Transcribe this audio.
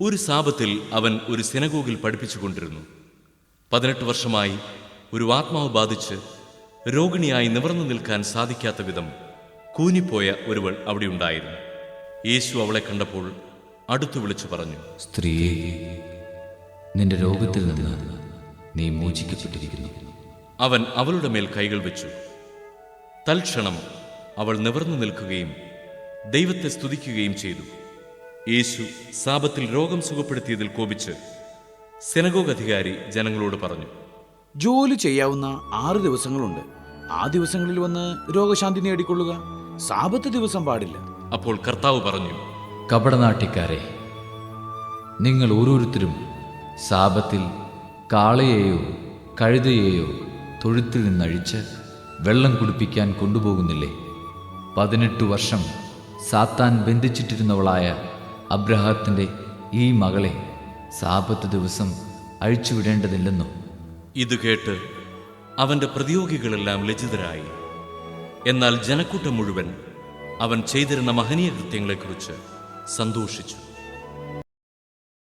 ഒരു സാപത്തിൽ അവൻ ഒരു സിനഗോഗിൽ പഠിപ്പിച്ചുകൊണ്ടിരുന്നു പതിനെട്ട് വർഷമായി ഒരു ആത്മാവ് ബാധിച്ച് രോഗിണിയായി നിവർന്നു നിൽക്കാൻ സാധിക്കാത്ത വിധം കൂനിപ്പോയ ഒരുവൾ അവിടെ ഉണ്ടായിരുന്നു. യേശു അവളെ കണ്ടപ്പോൾ അടുത്തു വിളിച്ചു പറഞ്ഞു സ്ത്രീയെ നിന്റെ രോഗത്തിൽ നിന്ന് നീ മോചിക്കപ്പെട്ടിരിക്കുന്നു. അവൻ അവളുടെ മേൽ കൈകൾ വെച്ചു. തൽക്ഷണം അവൾ നിവർന്നു നിൽക്കുകയും ദൈവത്തെ സ്തുതിക്കുകയും ചെയ്തു. യേശു സാപത്തിൽ രോഗം സുഖപ്പെടുത്തിയതിൽ കോപിച്ച് സെനഗോഗ് അധികാരി ജനങ്ങളോട് പറഞ്ഞു ജോലി ചെയ്യാവുന്ന ആറ് ദിവസങ്ങളുണ്ട്. ആ ദിവസങ്ങളിൽ വന്ന് രോഗശാന്തി നേടിക്കൊള്ളുക. സാപത്ത് ദിവസം പാടില്ല. അപ്പോൾ കർത്താവ് പറഞ്ഞു കപടനാട്ടിക്കാരെ നിങ്ങൾ ഓരോരുത്തരും സാപത്തിൽ കാളയെയോ കഴുതയെയോ തൊഴുത്തിൽ നിന്നഴിച്ച് വെള്ളം കുടിപ്പിക്കാൻ കൊണ്ടുപോകുന്നില്ലേ? പതിനെട്ട് വർഷം സാത്താൻ ബന്ധിച്ചിട്ടിരുന്നവളായ അബ്രഹാത്തിന്റെ ഈ മകളെ സാപത്ത് ദിവസം അഴിച്ചുവിടേണ്ടതില്ലെന്നോ? ഇത് കേട്ട് അവന്റെ പ്രതിയോഗികളെല്ലാം ലജ്ജിതരായി. എന്നാൽ ജനക്കൂട്ടം മുഴുവൻ അവൻ ചെയ്തിരുന്ന മഹനീയ കൃത്യങ്ങളെക്കുറിച്ച് സന്തോഷിച്ചു.